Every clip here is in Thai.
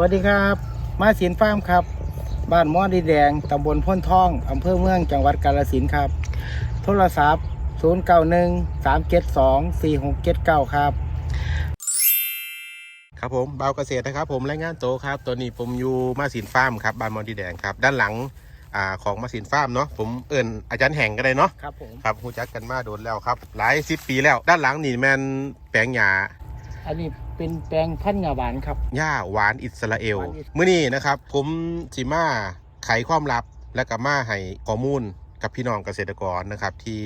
วัสดีครับ มาสินฟาร์มครับ บ้านมอดีแดงตำบลพ้นทองอำเภอเมืองจังหวัดกาฬสินธุ์ครับ โทรศัพท์ 0 9 1 3 7 2 4 6 7 9 ครับ ครับผมเบาเกษตรนะครับ ผมรายงานโตวครับตัวนี้ผมอยู่มาสินฟาร์มครับบ้านมอนดีแดงครับ ด้านหลังอ่าของมาสินฟาร์มเนาะผมเอิญอาจารย์แห่งก็ได้เนาะครับผมครับรู้จักกันมาโดนแล้วครับ หลายสิบปีแล้ว ด้านหลังนี่แมนแปลงหญ้าอันนี้ เป็นแปลงพันธุ์งาหวานครับ หญ้าหวานอิสราเอลหวานอิสมื้อนี้นะครับ ผมจิมาไขความลับและก็มาให้ข้อมูลกับพี่น้องเกษตรกรนะครับ ที่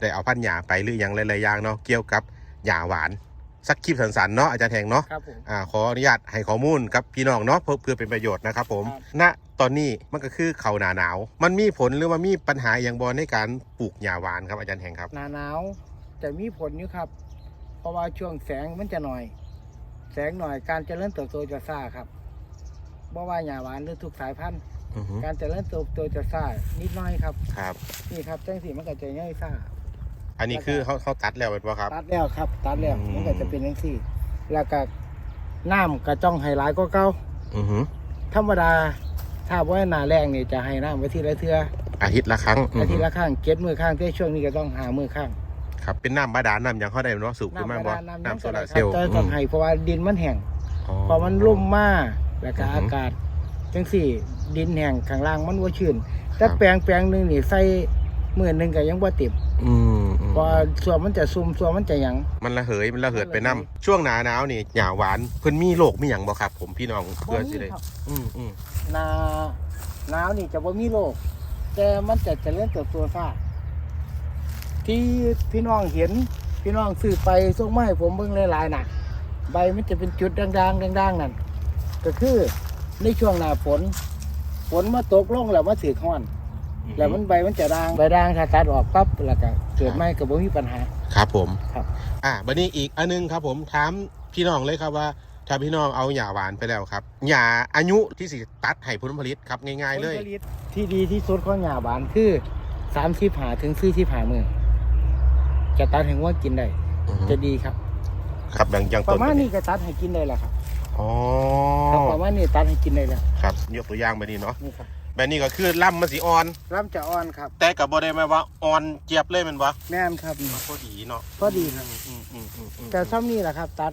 ได้เอาพันธุ์หญ้าไปหรืออย่างหลายๆอย่างเนาะเกี่ยวกับหญ้าหวาน สักคลิปสั้นๆเนาะอาจารย์แห่งเนาะครับผมอ่าขออนุญาตให้ข้อมูลกับพี่น้องเนาะเพื่อเพื่อเป็นประโยชน์นะครับ ผมครับณตอนนี้มันก็คือเขาวหนาหนาว มันมีผลหรือว่ามีปัญหาอย่างบอในการปลูกหญ้าหวานครับอาจารย์แห่งครับหนาหนาวแต่มีผลอยู่ครับ เพราะว่าช่วงแสงมันจะหน่อย แสงหน่อยการเจริญเติบโตจะซ่าครับเพราะว่าหญ้าหวานหรือทุกสายพันธุ์อือฮึการเจริญเติบโตจะซ่านิดหน้อยครับครับ นี่ครับจังสีมันก็จะย่อยซ่า อันนี้คือเขาเขาตัดแล้วเป็นปะครับ ตัดแล้วครับ ตัดแล้วอืม มันก็จะเป็นจังซี่ แล้วก็น้ำกระจ้องไฮไลท์ก็เก่าอือฮึธรรมดา ถ้าว่าหนาแรงนี่จะให้น้ำไว้ทีละเทืออาทิตย์ละครั้งอืออาฮึทิตย์ละข้างเก็ดมือข้างแต่ช่วงนี้ก็ต้องหามือข้าง ครับเป็นน้ำบาดาลน้ำอย่างเขาได้เนาะสูบขึ้นมาบ่บดลน้ำโซลาร์เซคลรับล์แต่อืต้องมให้เพราะว่าดินมันแห้งอ๋อพอมันลุ่มมากแล้วก็อือฮึอากาศจังสี่ ดินแห้งข้างล่างมันว่าชื้นคแต่รับแปลงแปลงหนึงนี่ใส่มือหนึงก็ยังบ่เต็มอืมอืมเพราะส่วนมันจะซุ่มส่วนมันจะหยัง มันระเหยมันระเหิดไปมันระเหยน้ำช่วงหนาหนาวนี่หญ้าหวานเพิ่นมีโรคมีหยังบ่ครับ ผมพี่น้องเพื่อสิได้บ่มีครับ อืมอืมหนาหนาวนี่จะบ่มีโรคแต่มันจะเจริญเติบโตช้า ที่พี่น้องเห็น พี่น้องซื้อไปส่งมาให้ผมเบิ่งหลายๆน่ะ ใบมันจะเป็นจุดด่างๆด่างๆนั่นก็คือในช่วงหน้าฝน ฝนมาตกลงแล้วมาถือข้อน แล้วมันใบมันจะด่างใบด่างถ้าตัดออกปั๊บแล้วก็เกิดไหมก็บ่มีปัญหา ครับผมครับ อ่าบัดนี้อีกอันนึงครับผมถามพี่น้องเลยครับว่าถ้าพี่น้องเอาหญ้าหวานไปแล้วครับหญ้าอายุที่สิตัดให้ผลผลิตครับง่าย ๆ เลย ผผตที่ดีที่สุดของหญ้าหวานคือสามสิบหาถึงสี่สิบหามือ จะตัดให้ว่ากินได้ อือฮึจะดีครับ ครับอย่างอย่างปต้ระนมาณตัวนี้ก็ตัดให้กินได้แล้วครับอ๋อครับประมาณนี้ตัดให้กินได้แล้วครับ ยกตัวอย่างแบบนี้เนาะนี่ครับแบบนี้ก็คือล่ำมันสีอ่อน ลำจะอ่อนครับ แต่กับบ่ได้หมายว่าอ่อนเจี๊ยบเลยแมันบ่แม่นครับนี่พอดีเนาะพอดีครับอืมอืมอืมอืมแต่ซ้ำนี่แหละครับ ตัด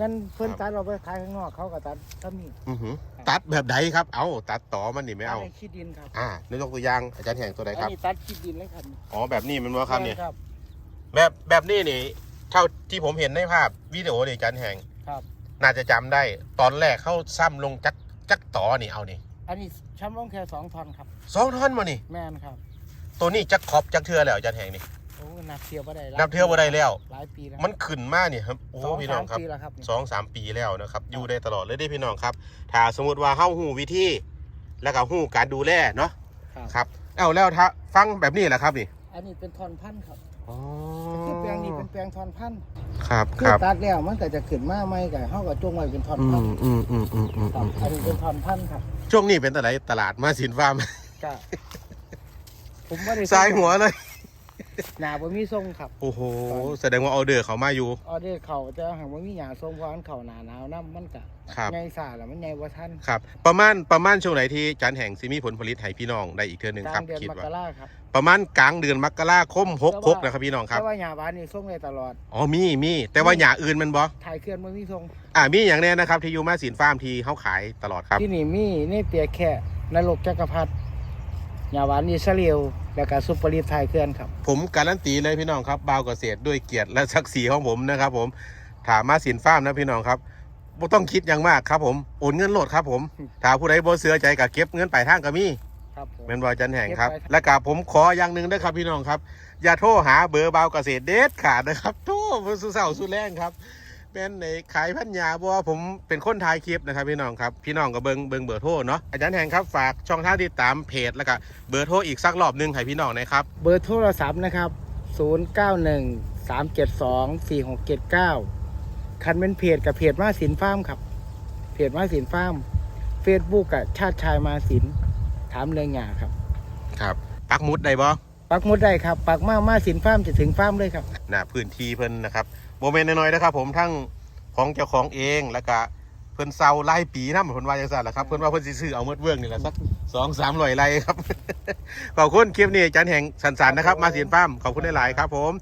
นั่นเพิ่นครับตัดเราไปขายข้างนอกเขาก็ตัดซ้ำนี่อือหือตัดแบบใดครับ เอาตัดต่อมันนี่ไม่เอา ตัดในขี้ดินครับอ่าในยกตัวอย่างอาจารย์แห่งตัวใดอันครับ นี้ตัดขี้ดินเลยครับอ๋อแบบนี้แมันว่าครับเนี่ย ครับ แบบแบบนี้นี่ เท่าที่ผมเห็นในภาพวิดีโอนี่อาจารย์แห่งครับ น่าจะจำได้ ตอนแรกเข้าซ้ำลงจักจักต่อนี่เอานี่อันนี้ช้ำลงแค่สองท่อนครับ สองท่อนมานี่ แม่นครับตัวนี้จักขอบจักเทือแล้วอาจารย์แห่งนี่ โอ้นับเทียวบ่ได้หลายนับเทือบ่ได้แล้ว หลายปีแล้วมันขึ้นมากนี่ครับโอ้สองพี่น้สาองมครับ ปีแล้วครับนี่ สองสามปีแล้วนะครับ อยู่ได้ตลอดเลยได้พี่น้องครับ ถ้าสมมติว่าเข้าหูวิธีแล้วก็หูการดูแลเนาะครับครับ เอาแล้วถ้าฟังแบบนี้แหละครับนี่ อันนี้เป็นทอนพันธุ์ครับอ๋อคือแปลงนี้เป็นแปลงทอนพันธุ์ครับคืคอรับ ตัดแล้วมันก็จะขึ้นมาใหม่ก็เฮาก็จงไว้เป็นทอนอืพันมธุ์อืมอืมอืมอืมครับอันนี้เป็นทอนพันธุ์ครับช่วงนี้เป็นอะไรตลาดมาสินฟาร์ม ก็ผมบ่ได้สายหัวเลย หน้าบ่มีทรงครับ โอ้โห แสดงว่าออเดอร์เขามาอยู่ ออเดอร์เข้าแต่หากบ่มีหญ้าทรงเพราะมันเข้าหน้าหนาวนํมันก็ครับ ใหญ่ซ่าแล้วมันใหญ่บ่ทันครับ ประมาณประมาณช่วงไหนที่จานแห่งซิมีผลผลิตให้พี่น้องได้อีกเทื่อหนึ่งกครัลาบงเดือนคิดมว่ากราครับ ประมาณกลางเดือนมกราคมหกแต่หว่ากนะครับพี่น้องครับแต่ว่าหญ้าหวานนี่ทรงได้ตลอดอ๋อมีมีแต่ว่าหยาอื่นมันบ่ถ่ายเคลื่อนบ่มีทรงอ่ามีอย่างแน่นะครับที่อยูมาสินฟาร์มที่เขาขายตลอดครับ ที่นี่มีเนเปียแค่นรกจักรพรรดิหญ้าหวานอิสราเอลแล้วก็ซุปเปอร์ลีฟถ่ายเคลื่อนครับ ผมการันตีเลยพี่น้องครับบาวเกษตรด้วยเกียรติและศักดิ์ศรีของผมนะครับ ผมถามมาสินฟาร์มนะพี่น้องครับบ่ต้องคิดอย่างมากครับผมโอนเงินโหลดครับผมถ้าผู้ใดบ่เสือใจก็เก็บเงินปลายทางก็มี ครับผม แม่นบ่จันแห่งครับ เก็บปลายทางและกับผมขออย่างหนึ่งนะครับพี่น้องครับ อย่าโทรหาเบอร์บาวเกษตรเด็ดขาดนะครับโทรสุเสาสุแรงครับเป็นในขายพันยาเพราะว่าผมเป็นคนถ่ายคลิปนะครับพี่น้องครับพี่น้องก็เบิงเบิงเบอร์โทรเนาะอาจารย์แห่งครับฝากช่องทางติดตามเพจแล้วก็เบอร์โทรอีกสักรอบหนึงให้พี่น้องหนะครับ เบอร์โทรศัพท์นะครับ 091 372 4679 คันเป็นเพจกับเพจมาสินฟาร์มครับ เพจมาสินฟาร์ม Facebook กับชาติชายมาสิน ถามเรื่องหยาครับครับปักหมุดได้บ่ปักหมุดได้ครับปักมามาสินฟาร์มจะถึงฟาร์มเลยครับนะพื้นที่เพิ่นนะครับโมเมนต์น้อยๆนะครับผมทั้งของเจ้าของเองแล้วก็เพิ่นเซาไล่ปีนำเพิ่นว่าจังซั่นล่ะครับเพิ่นว่าเพิ่นสิซื้อเอาหมดเบื้องนี่แหละสัก2-300ไร่ครับ ขอบคุณคลิปนี้อาจารย์แห่งสันๆนะครับ มาเสียนป้ามขอบคุณหลายๆครับผม